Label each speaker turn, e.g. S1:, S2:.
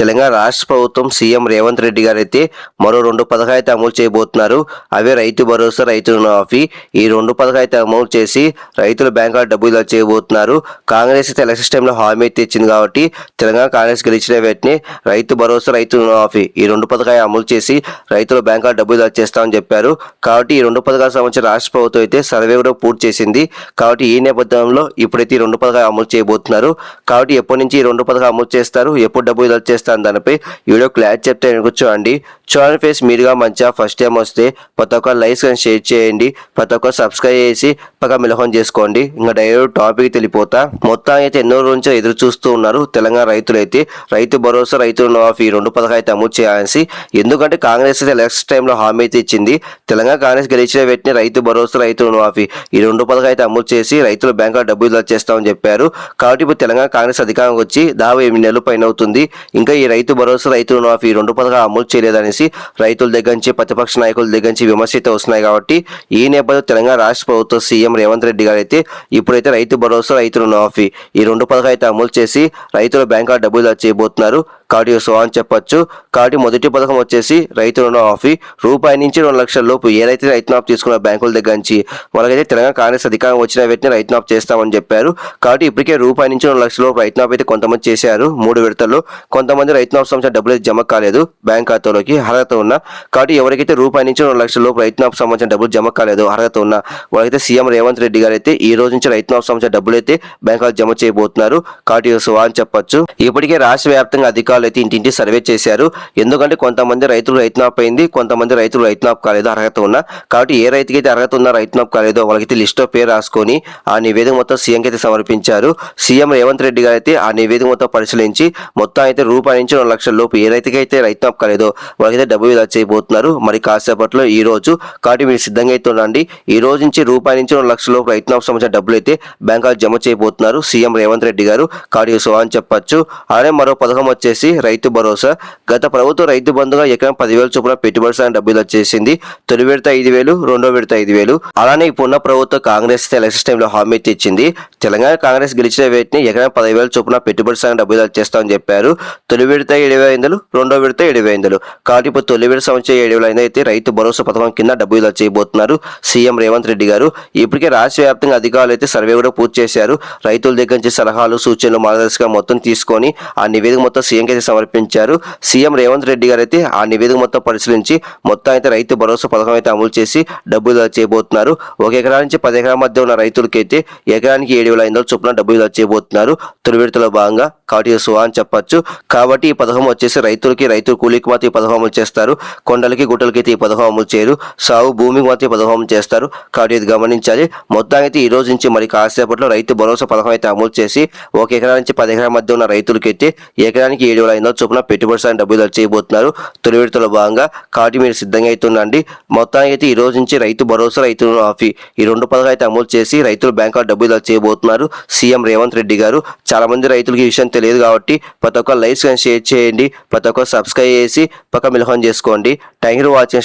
S1: తెలంగాణ రాష్ట్ర ప్రభుత్వం సీఎం రేవంత్ రెడ్డి గారు అయితే మరో రెండు పథకాలు అయితే అమలు చేయబోతున్నారు. అవే రైతు భరోసా రైతు రుణమాఫీ ఈ రెండు పథకాలు అయితే అమలు చేసి రైతుల బ్యాంకులో డబ్బులు జమ చేయబోతున్నారు. కాంగ్రెస్ అయితే ఎలక్షన్ టైంలో హామీ అయితే ఇచ్చింది కాబట్టి తెలంగాణ కాంగ్రెస్ గెలిచిన వెంటనే రైతు భరోసా రైతు రుణమాఫీ ఈ రెండు పథకాలు అమలు చేసి రైతుల బ్యాంకులో డబ్బులు జమ చేస్తామని చెప్పారు. కాబట్టి ఈ రెండు పథకాలకు సంబంధించిన రాష్ట్ర ప్రభుత్వం అయితే సర్వే కూడా పూర్తి చేసింది. కాబట్టి ఈ నేపథ్యంలో ఇప్పుడైతే ఈ రెండు పథకాలు అమలు చేయబోతున్నారు. కాబట్టి ఎప్పటి నుంచి ఈ రెండు పథకాలు అమలు చేస్తారు? ఎప్పుడు డబ్బులు చేస్తారు? చేస్తాను దానిపై. ఈ వీడియో క్లాస్ చెప్తే కూర్చోండి. చూడండి ఫేస్ మీరుగా మంచిగా ఫస్ట్ టైం వస్తే ప్రతి ఒక్క లైక్స్ కానీ షేర్ చేయండి. ప్రతి ఒక్క సబ్స్క్రైబ్ చేసి పక్క మిలహం చేసుకోండి. ఇంకా డైరెక్ట్ టాపిక్ తెలిపోతా మొత్తం అయితే ఎన్నో రోజు ఎదురు చూస్తూ ఉన్నారు తెలంగాణ రైతులు అయితే. రైతు భరోసా రైతు రుణమాఫీ ఈ రెండు పథకాలు అయితే అమలు చేయాల్సి. ఎందుకంటే కాంగ్రెస్ అయితే ఎలక్షన్ టైంలో హామీ అయితే ఇచ్చింది. తెలంగాణ కాంగ్రెస్ గెలిచిన వెంటనే రైతు భరోసా రైతు రుణమాఫీ ఈ రెండు పథకాలు అయితే అమలు చేసి రైతుల బ్యాంకులో డబ్బులు విడుదల చేస్తామని చెప్పారు. కాబట్టి ఇప్పుడు తెలంగాణ కాంగ్రెస్ అధికారం వచ్చి దాదాపు ఎనిమిది నెలల పైన అవుతుంది. ఇంకా ఈ రైతు భరోసా రైతు రుణమాఫీ ఈ రెండు పథకాలు అమలు చేయలేదని చేయలేదనేసి రైతుల దగ్గర నుంచి ప్రతిపక్ష నాయకుల దగ్గర నుంచి విమర్శ అయితే వస్తున్నాయి కాబట్టి ఈ నేపథ్యంలో తెలంగాణ రాష్ట్ర ప్రభుత్వ సీఎం రేవంత్ రెడ్డి గారు అయితే ఇప్పుడైతే రైతు భరోసా రైతుల నాఫీ ఈ రెండు పథకాలు అయితే అమలు చేసి రైతుల బ్యాంకులో డబ్బులు చేయబోతున్నారు. కార్డియో సో అని చెప్పొచ్చు. కాబట్టి మొదటి పథకం వచ్చేసి రైతు రుణమాఫీ రూపాయి నుంచి రెండు లక్షల లోపు ఏదైతే రైతు మాఫ్ తీసుకున్న బ్యాంకుల దగ్గర నుంచి వాళ్ళకైతే తెలంగాణ కాంగ్రెస్ అధికారం వచ్చిన వెంటనే రైతు నాప్ చేస్తామని చెప్పారు. కాబట్టి ఇప్పటికే రూపాయి నుంచి రెండు లక్షల లోపు రైతు మాఫ్ అయితే కొంతమంది చేశారు. మూడు విడతల్లో కొంతమంది రైతు సంబంధించిన డబ్బులు అయితే జమ కాలేదు. బ్యాంక్ ఖాతాలోకి అర్హత ఉన్న కాబట్టి ఎవరికైతే రూపాయి నుంచి రెండు లక్షల లోపు రైతు మాఫ్ సంబంధించిన డబ్బులు జమ కాలేదు అర్హత ఉన్న వాళ్ళకైతే సీఎం రేవంత్ రెడ్డి గారు అయితే ఈ రోజు నుంచి రైతు మాఫ్ సంబంధించిన డబ్బులు అయితే బ్యాంకులో జమ చేయబోతున్నారు. కాబట్టి సో అని చెప్పొచ్చు. ఇప్పటికే రాష్ట్ర వ్యాప్తంగా అధికారులు అయితే ఇంటింటి సర్వే చేశారు. ఎందుకంటే కొంతమంది రైతులు రైతు అయింది కొంతమంది రైతులు రైతు కాలేదు అర్హత ఉన్న. కాబట్టి ఏ రైతుకి అయితే అర్హత ఉన్న రైతు కాలేదో వాళ్ళకైతే లిస్ట్ పేరు రాసుకొని ఆ నివేదిక మొత్తం సీఎంకి అయితే సమర్పించారు. సీఎం రేవంత్ రెడ్డి గారు అయితే ఆ నివేదిక మొత్తం పరిశీలించి మొత్తం అయితే రూపాయి నుంచి రెండు లక్షల లోపు ఏ రైతుకి అయితే రైతు కాలేదో వాళ్ళకైతే డబ్బు విధా చేయబోతున్నారు. మరి కాసేపట్లో ఈ రోజు కాబట్టి మీరు సిద్ధంగా అయితే ఉండండి. ఈ రోజు నుంచి రూపాయి నుంచి రెండు లక్షల లోపు రైతు సంబంధించిన డబ్బులు అయితే బ్యాంకులు జమ చేయబోతున్నారు సీఎం రేవంత్ రెడ్డి గారు. కాబట్టి సో అని చెప్పొచ్చు. అలానే మరో పథకం వచ్చేసి రైతు భరోసా. గత ప్రభుత్వం రైతు బంధుగా ఎకరం పదివేల చొప్పున పెట్టుబడి సాయం డబ్బులు వచ్చేసింది. తొలి విడత ఐదు వేలు రెండో విడత ఐదు వేలు. అలానే ఇప్పుడున్న ప్రభుత్వం కాంగ్రెస్ ఎలక్షన్ టైంలో హామీ ఇచ్చింది. తెలంగాణ కాంగ్రెస్ గెలిచిన వేటిని ఎకరం పదివేల చొప్పున పెట్టుబడి సాయం డబ్బులు వచ్చేస్తామని చెప్పారు. తొలి విడత ఏడు వేలు రెండో విడత ఏడు వేలు కాబట్టి ఇప్పుడు తొలి విడత సంవత్సరం ఏడు వేల అయితే రైతు భరోసా పథకం కింద డబ్బులు చేయబోతున్నారు సీఎం రేవంత్ రెడ్డి గారు ఇప్పటికే రాష్ట్ర వ్యాప్తంగా అధికారులు అయితే సర్వే కూడా పూర్తి చేశారు. రైతుల దగ్గర నుంచి సలహాలు సూచనలు మార్గదర్శకం మొత్తం తీసుకొని ఆ నివేదిక మొత్తం సీఎంకి అయితే సమర్పించారు. సీఎం రేవంత్ రెడ్డి గారు అయితే ఆ నివేదిక మొత్తం పరిశీలించి మొత్తం అయితే రైతు భరోసా పథకం అయితే అమలు చేసి డబ్బులు విడుదల చేయబోతున్నారు ఒక ఎకరా నుంచి పది ఎకరాల మధ్య ఉన్న రైతులకి అయితే ఎకరానికి ఏడు వేల ఐదు వందల చొప్పున డబ్బులు విడుదల చేయబోతున్నారు తొలి విడతలో భాగంగా కాబట్టి సో అని చెప్పొచ్చు. కాబట్టి ఈ పథకం వచ్చేసి రైతులకి రైతు కూలీకి మాత్రం ఈ పథకం అమలు చేస్తారు. కొండలకి గుట్టలకి అయితే ఈ పథకం అమలు చేయరు. సాగు భూమికి మాత్రం ఈ పథకం అమలు చేస్తారు. కాబట్టి ఇది గమనించాలి. మొత్తం అయితే ఈ రోజు నుంచి మరి కాసేపట్లో రైతు భరోసా పథకం అయితే అమలు చేసి ఒక ఎకరా నుంచి పది ఎకరాల మధ్య ఉన్న రైతులకి అయితే ఎకరానికి ఏడు వేల ఐదు వందల చొప్పున పెట్టుబడి సాయం డబ్బులు చేయబోతున్నారు. తొలి విడతలో భాగంగా కాబట్టి మీరు సిద్ధంగా అవుతుండండి మొత్తానికి అయితే ఈ రోజు నుంచి రైతు భరోసా రైతు రుణమాఫీ ఈ రెండు పథకాలు అయితే అమలు చేసి రైతులు బ్యాంకులో డబ్బులు విడుదల చేయబోతున్నారు. సీఎం రేవంత్ రెడ్డి గారు చాలా మంది రైతులకి ఈ విషయం తెలియదు కాబట్టి ప్రతి ఒక్క లైక్స్ కానీ షేర్ చేయండి ప్రతి ఒక్క సబ్స్క్రైబ్ చేసి పక్క మిలహం చేసుకోండి. Thank you watching.